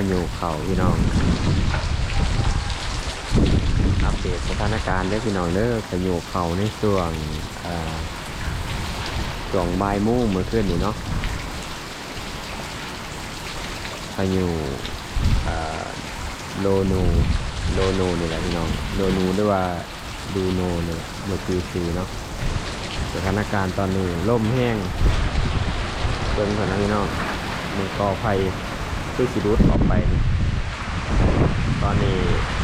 ายุเขาพี่น้อง อัปเดตสถานการณ์เด้อพี่น้องเด้อพายุเขาในช่วงเอ่อช่วงบ่ายโมงเมื่อคืนนี้เนาะพายุเอ่โลนูโลนูนี่แหละพี่น้องโลนูหรือว่าดูโนเนี่ยโลคือซื้อเนาะสถานการณ์ตอนนี้ล่มแห้งเบิ่งก่อนนะพี่น้องมือกอไฟ คือสิรุดออกไป ตอนนี้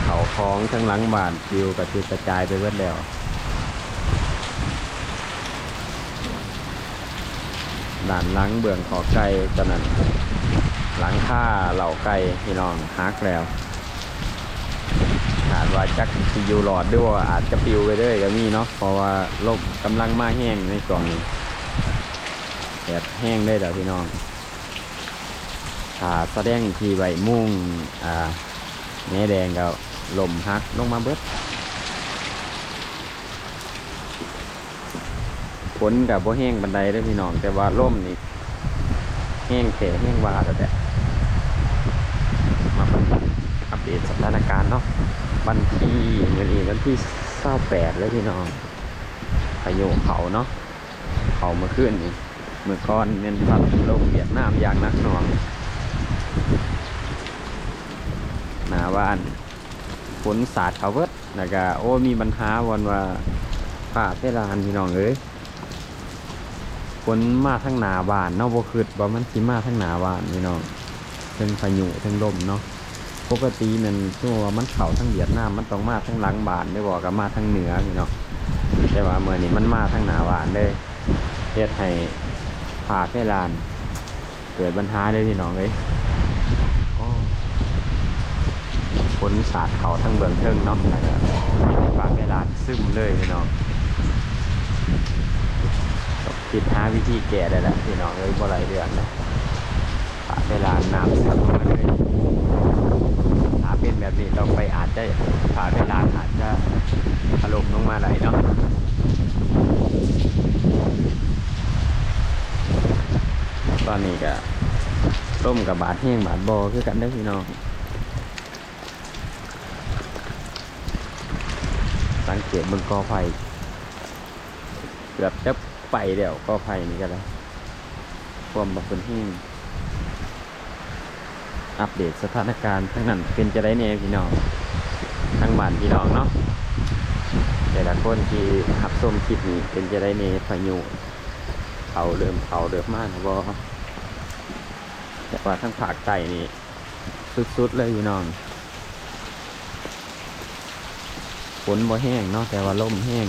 เขาคล้องทั้งหลังบ้านฟิวกับจุดกระจายไปเบิดแล้วด่านหลังเบื้องขอไก่ตอนนั้นหลังค่าเหล่าไก่พี่น้องฮักแล้วอาจว่าจักสิอยู่หลอดด้วยอาจจะปิวไปเรื่อยก็มีเนาะเพราะว่าลมกำลังมาแห้งในช่วงนี้แดดแห้งได้แล้วพี่น้อง ถ้าแสดงอีกทีใบมุ่งอ่าแหนแดงก็ลมฮักลงมาเบิดฝนกับบ่แห้งบันไดเด้พี่น้องแต่ว่าล่มนี่แห้งแขแห้งวาแต่แต่มาอัปเดตสถานการณ์เนาะวันที่เงินอีกวันที่เศร้าแปดเลยพี่น้องพายุเขาเนาะเขามื่อคืนนี่เมื่อก่อนเน้นพัดลมเวียดนามอย่างนักหน่วง หนาบ้านฝนสาดเขาเบิดแล้วก็โอ้มีปัญหาวันว่าผ้าเพดานพี่น้องเอ้ยฝนมาทั้งหนาบ้านเนาะบ่คืดบ่มันสิมาทั้งหนาบ้านพี่น้องเทั้งพายุเทั้งลมเนาะปกติมันชั่วมันเข้าทั้งเวียดนามมันต้องมาทั้งหลังบ้านได้บอกกับมาทั้งเหนือพี่น้องแต่ว่าเมื่อนี้มันมาทั้งหนาบ้านเลยเฮ็ดให้ผ้าเพดาน เกิดปัญหาเลยพี่น้องเอ้ยโอ้ ฝ นสาดเขาทั้งเบื้องเทิงเนาะแล้วก็ฝากให้ร้านซึมเลยพี่น้องติดหาวิธีแก้ได้แล้วพี่น้องเอ้ยบ่ไรเดือนนะฝากให้ร้านน้ำซึมมาเลยถ้าเป็นแบบนี้เราไปอาจจะฝากให้ร้านอาจจะถล่มลงมาไหลายเนาะตอนนี้ก็ร่มกับบาดแห้งบาดบอคือกันได้พี่น้อง สังเกตบนกอไผ่เกือบจะไปเดี๋ยวกอไผ่นี่ก็ได้วความบบเป็นหิ้งอัปเดตสถานการณ์ทั้งนั้นเป็นจะได้เนี่ยพี่น้องทั้งบ้านพี่น้องเนาะแต่ละคนที่หับส้มคลิปนี้เป็นจะได้เนี่ยพายุเขาเริ่มเขาเริ่มมากนะบอแต่ว่าทั้งภาคใต้นี่สุดๆเลยพี่น้อง ฝนบ่แห้งเนาะแต่ว่าลมแห้ง